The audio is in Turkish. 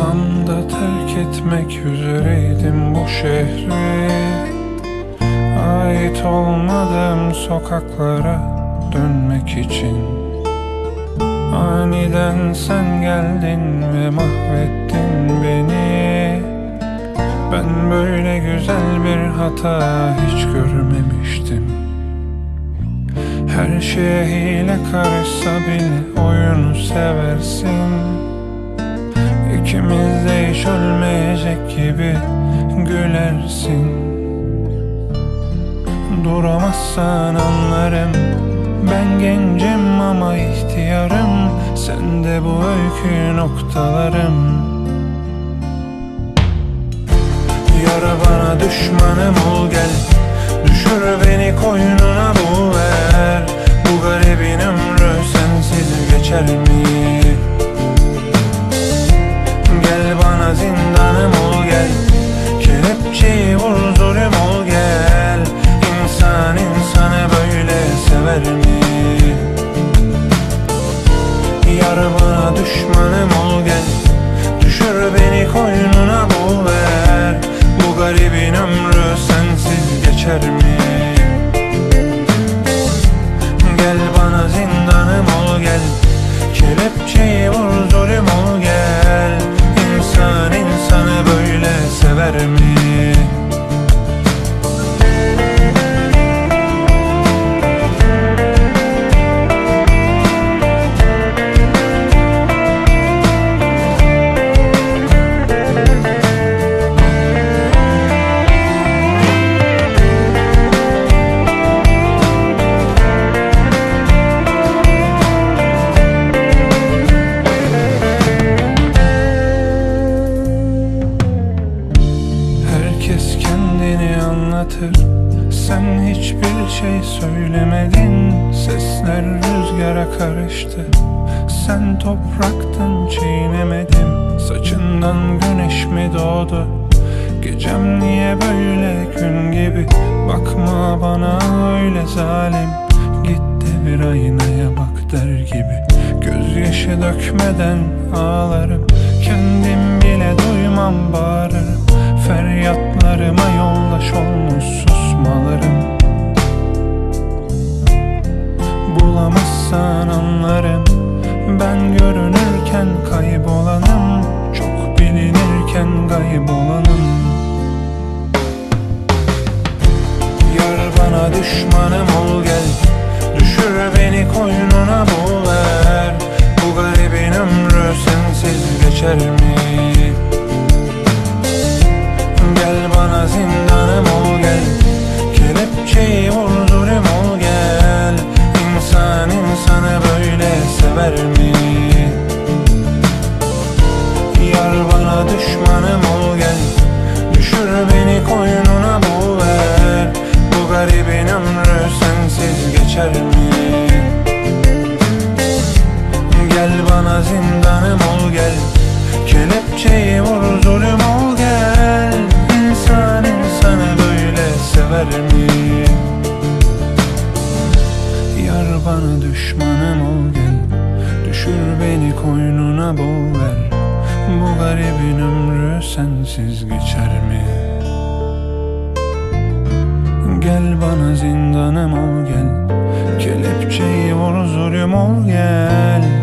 Tam da terk etmek üzereydim bu şehri. Ait olmadığım sokaklara dönmek için. Aniden sen geldin ve mahvettin beni. Ben böyle güzel bir hata hiç görmemiştim. Her şeye hile karışsa bile oyunu seversin İkimiz de hiç ölmeyecek gibi gülersin. Duramazsan anlarım. Ben gencim ama ihtiyarım. Sen de bu öykü noktalarım. Yara bana düşmanım ol gel. Düşür beni koynuna bu ver. Bu garibin ömrü sensiz geçer mi? Sever hiçbir şey söylemedin. Sesler rüzgara karıştı. Sen topraktın çiğnemedim. Saçından güneş mi doğdu? Gecem niye böyle gün gibi? Bakma bana öyle zalim. Git de bir aynaya bak der gibi. Gözyaşı dökmeden ağlarım. Kendim bile duymam bağırırım. Feryatlarıma yoldaş olmuş düşmanım ol gel. Düşür beni koynuna bul ver Bu garibin ömrü sensiz geçer mi? Gel bana zindanım ol gel. Kelepçeyi vur zulüm ol gel. İnsan insanı böyle sever mi? Yar bana düşmanım ol gel. Düşür beni koynuna bul garibin ömrü sensiz geçer mi? Gel bana zindanım ol gel Kelepçeyi vur zulüm ol gel İnsan insanı böyle sever mi? Yar bana düşmanım ol gel Düşür beni koynuna bul ver Bu garibin ömrü sensiz geçer mi? Gel bana zindanım ol gel. Kelepçeyi vur zulüm ol gel